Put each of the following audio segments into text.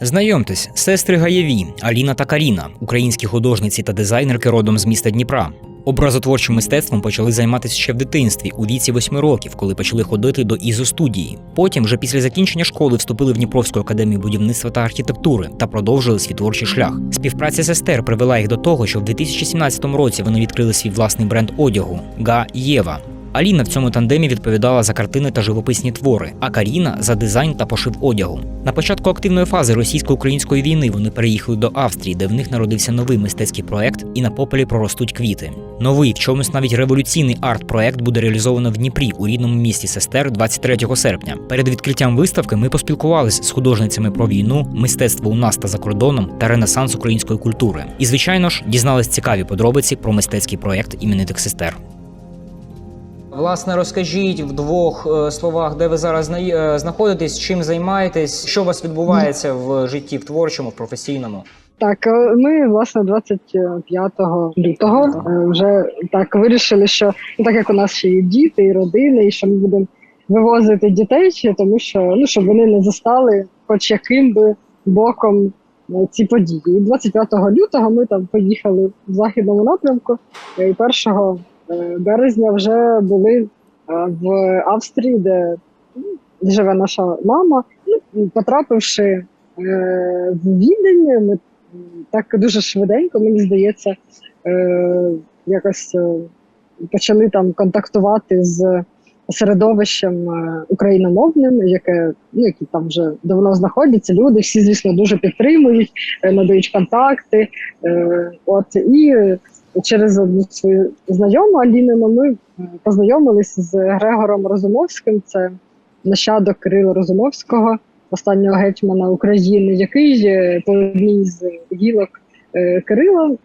Знайомтесь, сестри Гаєві, Аліна та Каріна, українські художниці та дизайнерки родом з міста Дніпра. Образотворчим мистецтвом почали займатися ще в дитинстві, у віці восьми років, коли почали ходити до ізостудії. Потім, вже після закінчення школи, вступили в Дніпровську академію будівництва та архітектури та продовжили свій творчий шлях. Співпраця сестер привела їх до того, що в 2017 році вони відкрили свій власний бренд одягу Га Єва. Аліна в цьому тандемі відповідала за картини та живописні твори, а Каріна за дизайн та пошив одягу. На початку активної фази російсько-української війни вони переїхали до Австрії, де в них народився новий мистецький проект, і на попелі проростуть квіти. Новий, в чомусь навіть революційний арт-проект буде реалізовано в Дніпрі у рідному місті сестер 23 серпня. Перед відкриттям виставки ми поспілкувалися з художницями про війну, мистецтво у нас та за кордоном та ренесанс української культури. І, звичайно ж, дізнались цікаві подробиці про мистецький проект іменитих сестер. Власне, розкажіть в двох е, словах, де ви зараз е, знаходитесь, чим займаєтесь, що у вас відбувається в житті в творчому, в професійному. Так, е, ми власне 25 лютого вже так вирішили, що ну, так як у нас ще є діти і родини, і що ми будемо вивозити дітей, тому що ну щоб вони не застали, хоч яким би боком е, ці події. І 25 лютого ми там поїхали в західному напрямку, е, і 1 е, березня вже були е, в Австрії, де живе наша мама. Ну, потрапивши е, в Відень, ми так дуже швиденько, мені здається, е, якось почали там контактувати з середовищем україномовним, яке ну, які там вже давно знаходяться. Люди всі, звісно, дуже підтримують, надають контакти. От і через одну свою знайому Алінину ми познайомилися з Грегором Розумовським. Це нащадок Кирила Розумовського, останнього гетьмана України, який по одній з гілок е, Кирила.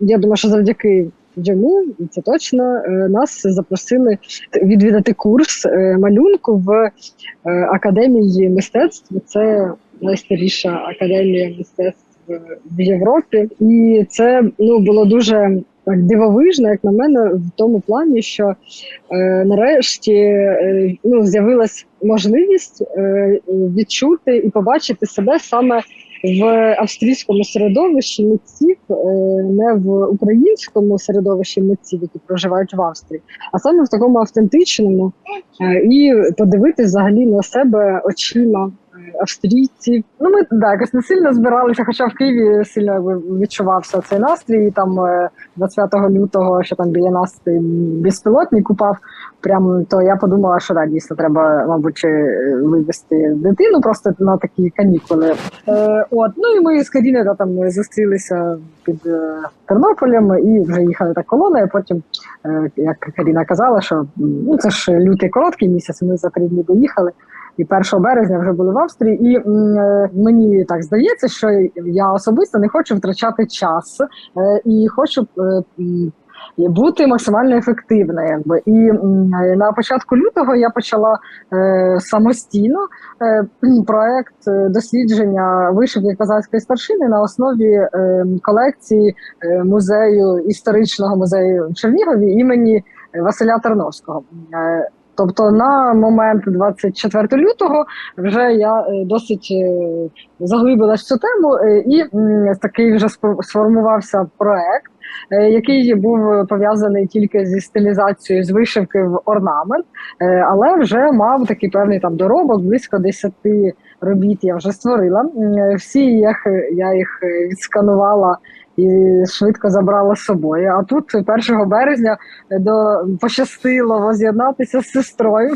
Я думаю, що завдяки йому, і це точно, е, нас запросили відвідати курс е, малюнку в академії мистецтв. Це найстаріша академія мистецтв в Європі, і це ну було дуже так дивовижно, як на мене, в тому плані, що е, нарешті е, ну, з'явилась можливість е, відчути і побачити себе саме в австрійському середовищі митців, е, не в українському середовищі митців, які проживають в Австрії, а саме в такому автентичному, е, і подивитись взагалі на себе очима. Е, Австрійців, ну ми да, якось не сильно збиралися, хоча в Києві сильно відчувався цей настрій. І Там е, 25 лютого, що там біля нас безпілотник упав. Прямо то я подумала, що да, дійсно треба, мабуть, е, вивезти дитину просто на такі канікули. Е, от, ну і ми з Каріною там зустрілися під е, Тернополем і вже їхали так колоною. Потім, е, як Каріна казала, що ну це ж лютий короткий місяць. Ми за три дні доїхали. І 1 березня вже були в Австрії, і е, мені так здається, що я особисто не хочу втрачати час е, і хочу е, бути максимально ефективною. І на початку лютого я почала е, самостійно е, проект дослідження вишивки козацької старшини на основі е, колекції музею історичного музею Чернігові імені Василя Терновського. Е, Тобто на момент 24 лютого вже я е, досить е, заглибилась в цю тему, е, і такий вже сформувався проект, який був пов'язаний тільки зі стилізацією з вишивки в орнамент, але вже мав такий певний там доробок, близько 10 робіт я вже створила. Всі їх я їх відсканувала. І швидко забрала з собою. А тут 1 березня до пощастило воз'єднатися з сестрою.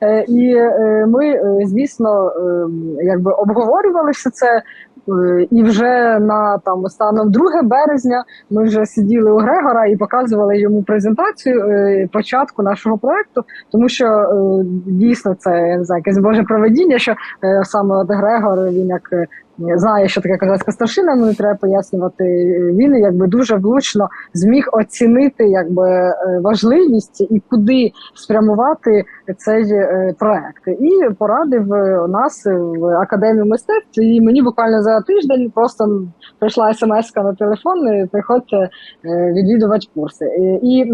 Е, І е, ми, е, звісно, е, якби обговорювали все це. Е, І вже на там станом 2 березня ми вже сиділи у Грегора і показували йому презентацію е, початку нашого проекту, тому що е, дійсно це я не знаю, якесь боже проведіння, що е, саме от Грегор він як е, знає, що таке козацька старшина, не треба пояснювати. Він якби дуже влучно зміг оцінити якби е, важливість і куди спрямувати цей е, проект. І порадив е, нас в академію мистецтв. І мені буквально за тиждень просто прийшла смс на телефон. е, Приходьте е, відвідувати курси. Е, І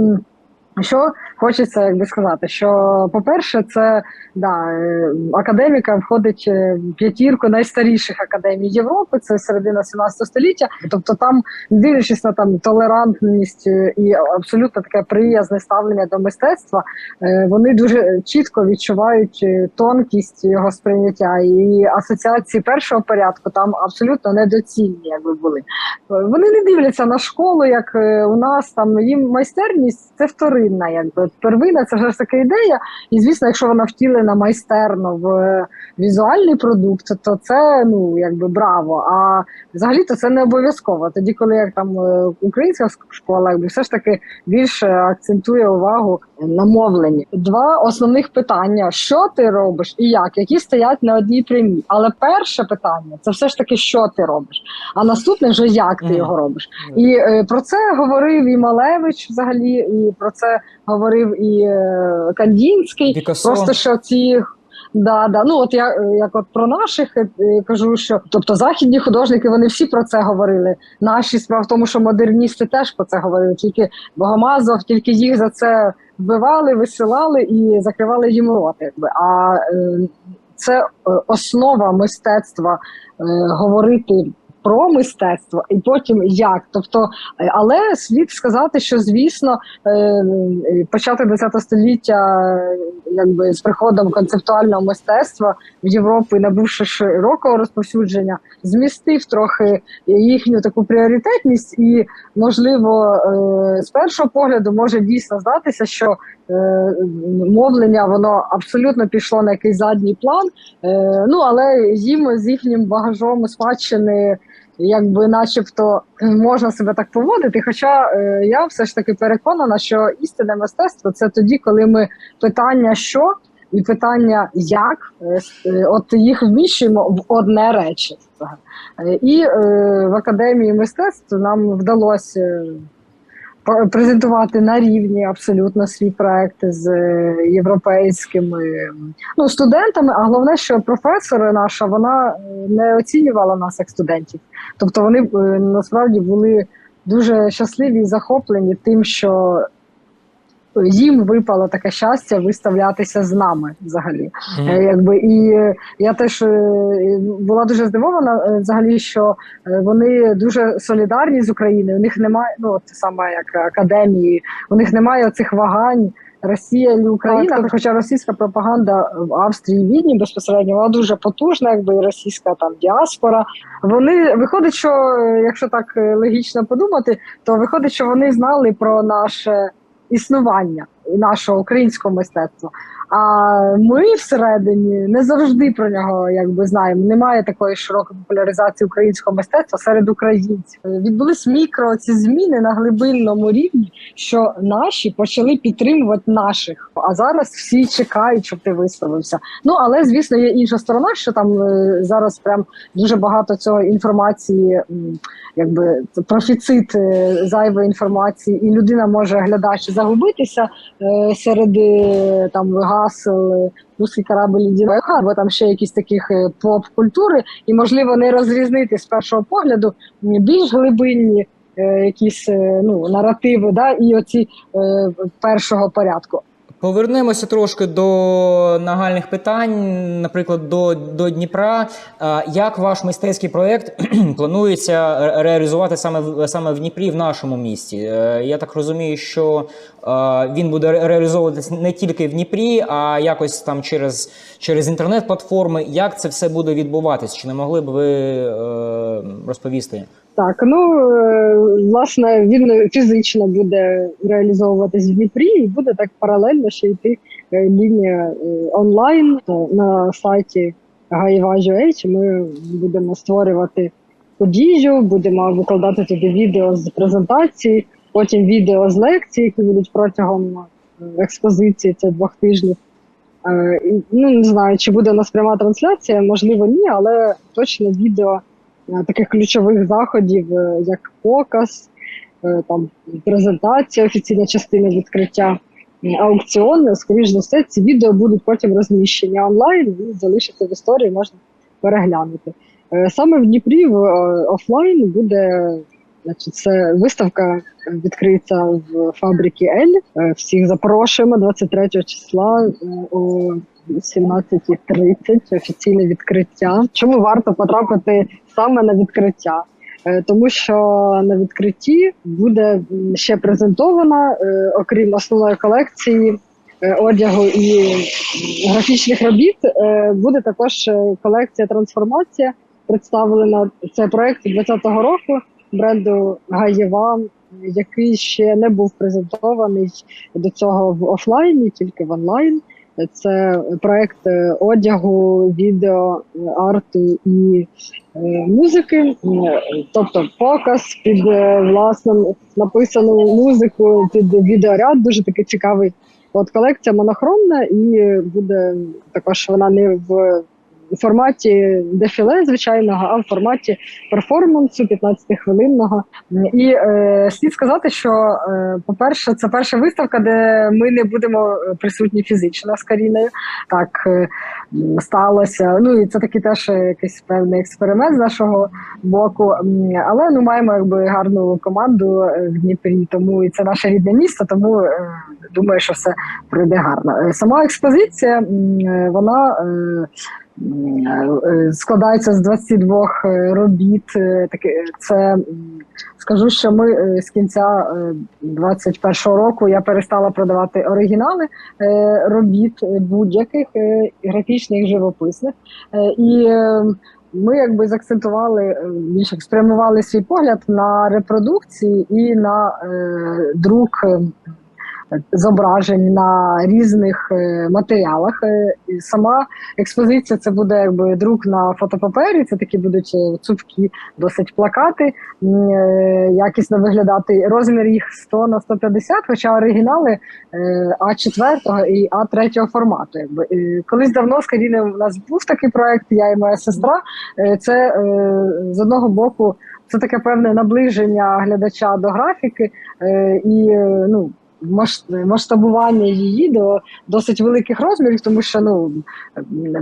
Що хочеться якби сказати, що по-перше, це да, е, академіка входить е, в п'ятірку найстаріших академій Європи, це середина 17 століття. Тобто, там, дивлячись на там толерантність е, і абсолютно таке приязне ставлення до мистецтва, вони дуже чітко відчувають тонкість його сприйняття і асоціації першого порядку там абсолютно недоцільні, якби були. Вони не дивляться на школу, як у нас там їм майстерність це вторинна, якби первинна, це вже ж така ідея. І звісно, якщо вона втілена майстерно в е, візуальний продукт, то це ну якби браво. А взагалі то це не обов'язково. Тоді, коли як там е, українська школа, якби все ж таки більше акцентує увагу на мовленні. Два основних питання: що ти робиш і як, які стоять на одній прямій. Але перше питання це все ж таки, що ти робиш. А наступне вже як ти його робиш. І е, про це говорив і Малевич взагалі, і про це говорив і е, Кандінський. Пікассо. Просто що ці. Да, да. Ну от я е, як от про наших е, кажу, що тобто західні художники вони всі про це говорили. Наші справа в тому, що модерністи теж про це говорили. Тільки Богомазов, тільки їх за це вбивали, висилали і закривали їм роти. А це основа мистецтва говорити про мистецтво і потім як. Тобто, е, але слід сказати, що звісно, е, початок ХХ століття, е, якби з приходом концептуального мистецтва в Європу, набувши широкого розповсюдження, змістив трохи їхню таку пріоритетність, і можливо, з першого погляду може дійсно здатися, що мовлення воно абсолютно пішло на якийсь задній план. Е, ну але їм з їхнім багажом спадщини, якби, начебто, можна себе так поводити. Хоча е, я все ж таки переконана, що істинне мистецтво це тоді, коли ми питання що і питання як, е, е, от їх вміщуємо в одне речі. Е, І е, в академії мистецтв нам вдалося. Презентувати на рівні абсолютно свій проект з е, європейськими ну, студентами. А головне, що професори наша вона е, не оцінювала нас як студентів. Тобто вони е, насправді були дуже щасливі і захоплені тим, що їм випало таке щастя виставлятися з нами взагалі. Е, Якби і е, я теж е, була дуже здивована взагалі, що вони дуже солідарні з Україною. У них немає, ну от саме як академії, у них немає цих вагань. Росія і Україна, хоча російська пропаганда в Австрії і Відні безпосередньо вона дуже потужна, якби і російська там діаспора. Вони виходить, що якщо так логічно подумати, то виходить, що вони знали про наше існування нашого українського мистецтва. А ми всередині не завжди про нього якби знаємо. Немає такої широкої популяризації українського мистецтва серед українців. Відбулись мікро ці зміни на глибинному рівні, що наші почали підтримувати наших. А зараз всі чекають, щоб ти висловився. Ну але звісно, є інша сторона, що там е, зараз прям дуже багато цього інформації, якби профіцит е, зайвої інформації, і людина може глядач загубитися е, серед е, там гасел русський корабль Діна або там ще якісь таких е, поп-культури, і можливо не розрізнити з першого погляду більш глибинні. Якісь ну наративи, да, і оці е, першого порядку. Повернемося трошки до нагальних питань, наприклад, до, до Дніпра. Як ваш мистецький проєкт планується реалізувати саме саме в Дніпрі, в нашому місті? Е, Я так розумію, що е, він буде ре- реалізовуватись не тільки в Дніпрі, а якось там через, через інтернет-платформи. Як це все буде відбуватись? Чи не могли б ви е, розповісти? Так, ну е, власне він фізично буде реалізовуватись в Дніпрі, і буде так паралельно ще йти е, лінія е, онлайн е, на сайті Gaiva.ua. Ми будемо створювати подію, будемо викладати туди відео з презентації, потім відео з лекцій, які будуть протягом е, експозиції це двох тижнів. Е, Ну не знаю, чи буде у нас пряма трансляція, можливо, ні, але точно відео е, таких ключових заходів, як показ, там презентація, офіційна частина відкриття, е, аукціон. Скоріш за все, ці відео будуть потім розміщені онлайн і залишаться в історії, можна переглянути. Саме в Дніпрі в офлайн буде Значить, це виставка відкриється в фабриці Ель. Е, Всіх запрошуємо 23 числа е, о 17.30 офіційне відкриття. Чому варто потрапити саме на відкриття? Е, Тому що на відкритті буде ще презентована, е, окрім основної колекції е, одягу і графічних робіт, е, буде також е, колекція трансформація представлена. Це проект 2020 року бренду Гаєва, який ще не був презентований до цього в офлайні, тільки в онлайн. Це проект е, одягу, відео, арту і е, музики, тобто показ під е, власне написану музику, під відеоряд, дуже такий цікавий. От колекція монохромна, і буде також вона не в форматі дефіле звичайного, а в форматі перформансу 15-хвилинного. І е, слід сказати, що, е, по-перше, це перша виставка, де ми не будемо е, присутні фізично з Каріною. Так е, сталося. Ну і це такий теж якийсь певний експеримент з нашого боку. Але ну маємо якби гарну команду е, в Дніпрі, тому і це наше рідне місто, тому е, думаю, що все пройде гарно. Е, Сама експозиція вона. е, Складається з 22 е, робіт. Е, Таке це скажу, що ми е, з кінця е, 21-го року я перестала продавати оригінали е, робіт е, будь-яких е, графічних живописних. Е, І е, ми якби заакцентували е, більше спрямували свій погляд на репродукції і на е, друк е, зображень на різних е, матеріалах. Е, і Сама експозиція це буде якби друк на фотопапері. Це такі будуть е, цупкі, досить плакати, якісно виглядати. Розмір їх 100 на 150, хоча оригінали е, А4 і А3 формату. Якби колись давно з Каріною у нас був такий проект, я і моя сестра. Це з одного боку. Це таке певне наближення глядача до графіки і ну, масштабування її до досить великих розмірів, тому що ну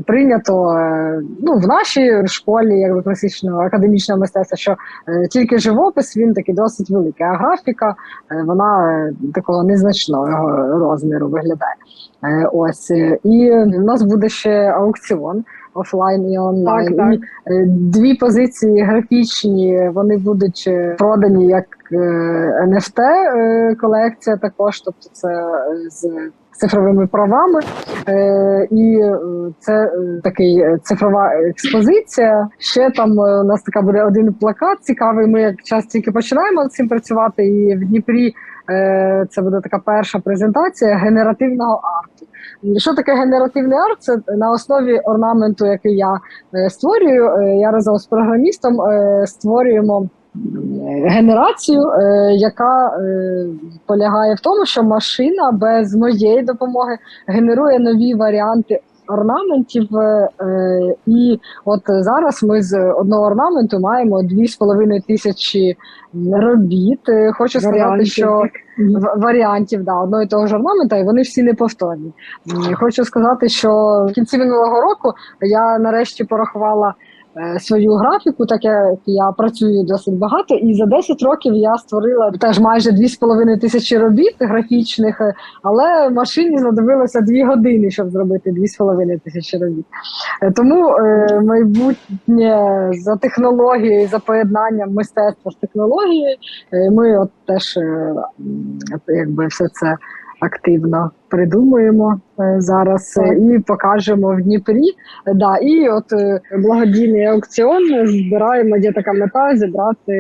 прийнято е, ну в нашій школі, якби класичного академічного мистецтва, що е, тільки живопис він такий досить великий, а графіка е, вона такого незначного розміру виглядає. Ось і в нас буде ще аукціон офлайн і онлайн. Так, так. І Дві позиції графічні вони будуть продані як NFT е, колекція, також, тобто це е, з цифровими правами. Е, І е, це е, такий е, цифрова експозиція. Ще там е, у нас така буде один плакат цікавий. Ми як час тільки починаємо над цим працювати, і в Дніпрі е, це буде така перша презентація генеративного арту. Що таке генеративний арт? Це на основі орнаменту, який я е, створюю. Е, Я разом з програмістом е, створюємо генерацію, е, яка е, полягає в тому, що машина без моєї допомоги генерує нові варіанти. Орнаментів, е, е, і от зараз ми з одного орнаменту маємо 2,5 тисячі робіт. Е, Хочу сказати, Варіантів. що варіантів да, одного і того ж орнамента, і вони всі неповторні. Хочу сказати, що в кінці минулого року я нарешті порахувала е, свою графіку, так як я працюю досить багато, і за 10 років я створила теж майже 2,5 тисячі робіт графічних, е, але машині знадобилося 2 години, щоб зробити 2,5 тисячі робіт. Е, Тому е, майбутнє за технологією, за поєднанням мистецтва з технологією, е, ми от теж е, якби все це активно придумуємо е, зараз е, і покажемо в Дніпрі. Да, і от е, благодійний аукціон збираємо, є така мета зібрати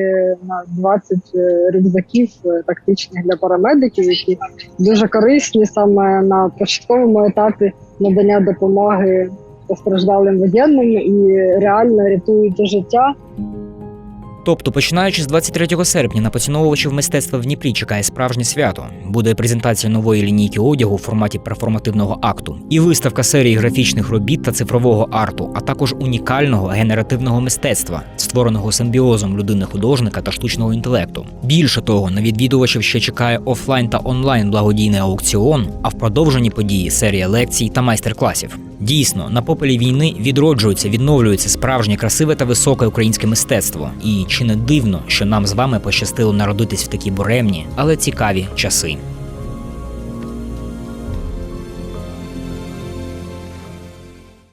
на 20 е, рюкзаків тактичних для парамедиків, які дуже корисні саме на початковому етапі надання допомоги постраждалим воєнним і реально рятують життя. Тобто, починаючи з 23 серпня на поціновувачів мистецтва в Дніпрі чекає справжнє свято. Буде презентація нової лінійки одягу в форматі перформативного акту і виставка серії графічних робіт та цифрового арту, а також унікального генеративного мистецтва, створеного симбіозом людини-художника та штучного інтелекту. Більше того, на відвідувачів ще чекає офлайн та онлайн благодійний аукціон, а в продовженні події серія лекцій та майстер-класів. Дійсно, на попелі війни відроджується, відновлюється справжнє красиве та високе українське мистецтво. І чи не дивно, що нам з вами пощастило народитись в такі буремні, але цікаві часи.